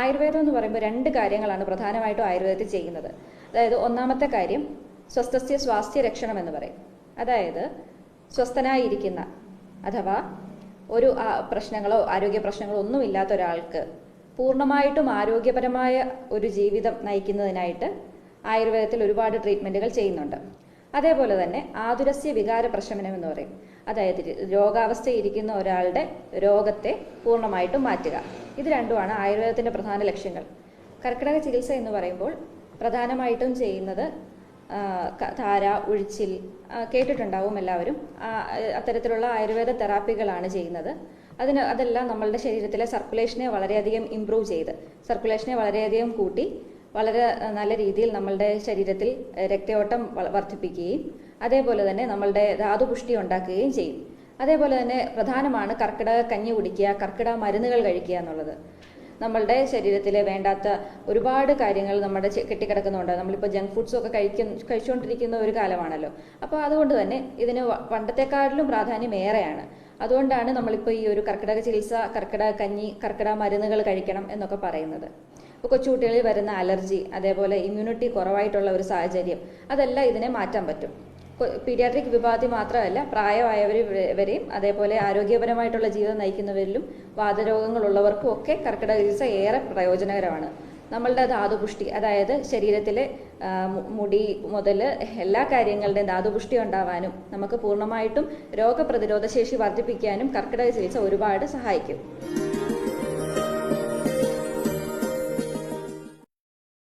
ആയുർവേദം എന്ന് പറയുമ്പോൾ രണ്ട് കാര്യങ്ങളാണ് പ്രധാനമായിട്ടും ആയുർവേദത്തിൽ ചെയ്യുന്നത്. അതായത് ഒന്നാമത്തെ കാര്യം സ്വസ്ഥസ്യ സ്വാസ്ഥ്യ രക്ഷണം എന്ന് പറയും. അതായത് സ്വസ്ഥനായിരിക്കുന്ന അഥവാ ഒരു പ്രശ്നങ്ങളോ ആരോഗ്യ പ്രശ്നങ്ങളോ ഒന്നും ഇല്ലാത്ത ഒരാൾക്ക് പൂർണമായിട്ടും ആരോഗ്യപരമായ ഒരു ജീവിതം നയിക്കുന്നതിനായിട്ട് ആയുർവേദത്തിൽ ഒരുപാട് ട്രീറ്റ്മെന്റുകൾ ചെയ്യുന്നുണ്ട്. അതേപോലെ തന്നെ ആതുരസ്യ വികാര പ്രശമനം എന്ന് പറയും. അതായത് രോഗാവസ്ഥയിരിക്കുന്ന ഒരാളുടെ രോഗത്തെ പൂർണമായിട്ടും മാറ്റുക. ഇത് രണ്ടുമാണ് ആയുർവേദത്തിന്റെ പ്രധാന ലക്ഷ്യങ്ങൾ. കർക്കിടക ചികിത്സ എന്ന് പറയുമ്പോൾ പ്രധാനമായിട്ടും ചെയ്യുന്നത് ധാര ഉഴിച്ചിൽ കേട്ടിട്ടുണ്ടാവും എല്ലാവരും. അത്തരത്തിലുള്ള ആയുർവേദ തെറാപ്പികളാണ് ചെയ്യുന്നത്. അതിന് അതെല്ലാം നമ്മളുടെ ശരീരത്തിലെ സർക്കുലേഷനെ വളരെയധികം ഇമ്പ്രൂവ് ചെയ്ത് സർക്കുലേഷനെ വളരെയധികം കൂട്ടി വളരെ നല്ല രീതിയിൽ നമ്മളുടെ ശരീരത്തിൽ രക്തയോട്ടം വർദ്ധിപ്പിക്കുകയും അതേപോലെ തന്നെ നമ്മളുടെ ധാതുപുഷ്ടി ഉണ്ടാക്കുകയും ചെയ്യും. അതേപോലെ തന്നെ പ്രധാനമാണ് കർക്കിടക കഞ്ഞി കുടിക്കുക കർക്കിടക മരുന്നുകൾ കഴിക്കുക എന്നുള്ളത്. നമ്മളുടെ ശരീരത്തിലെ വേണ്ടാത്ത ഒരുപാട് കാര്യങ്ങൾ നമ്മുടെ കെട്ടിക്കിടക്കുന്നുണ്ട്. നമ്മളിപ്പോൾ ജങ്ക് ഫുഡ്സും ഒക്കെ കഴിക്കുന്ന കഴിച്ചുകൊണ്ടിരിക്കുന്ന ഒരു കാലമാണല്ലോ. അപ്പോൾ അതുകൊണ്ട് തന്നെ ഇതിന് പണ്ടത്തെക്കാട്ടിലും പ്രാധാന്യം ഏറെയാണ്. അതുകൊണ്ടാണ് നമ്മളിപ്പോൾ ഈ ഒരു കർക്കിടക ചികിത്സ കർക്കിടക കഞ്ഞി കർക്കിടക മരുന്നുകൾ കഴിക്കണം എന്നൊക്കെ പറയുന്നത്. ഇപ്പോൾ കൊച്ചുകുട്ടികളിൽ വരുന്ന അലർജി അതേപോലെ ഇമ്മ്യൂണിറ്റി കുറവായിട്ടുള്ള ഒരു സാഹചര്യം അതെല്ലാം ഇതിനെ മാറ്റാൻ പറ്റും. പീഡിയാട്രിക് വിഭാഗത്തിൽ മാത്രമല്ല പ്രായമായവർ വരെയും അതേപോലെ ആരോഗ്യപരമായിട്ടുള്ള ജീവിതം നയിക്കുന്നവരിലും വാതരോഗങ്ങളുള്ളവർക്കും ഒക്കെ കർക്കിടക ചികിത്സ ഏറെ പ്രയോജനകരമാണ്. നമ്മളുടെ ധാതുപുഷ്ടി അതായത് ശരീരത്തിലെ മുടി മുതൽ എല്ലാ കാര്യങ്ങളുടെയും ധാതുപുഷ്ടി ഉണ്ടാവാനും നമുക്ക് പൂർണമായിട്ടും രോഗപ്രതിരോധ ശേഷി വർദ്ധിപ്പിക്കാനും കർക്കിടക ചികിത്സ ഒരുപാട് സഹായിക്കും.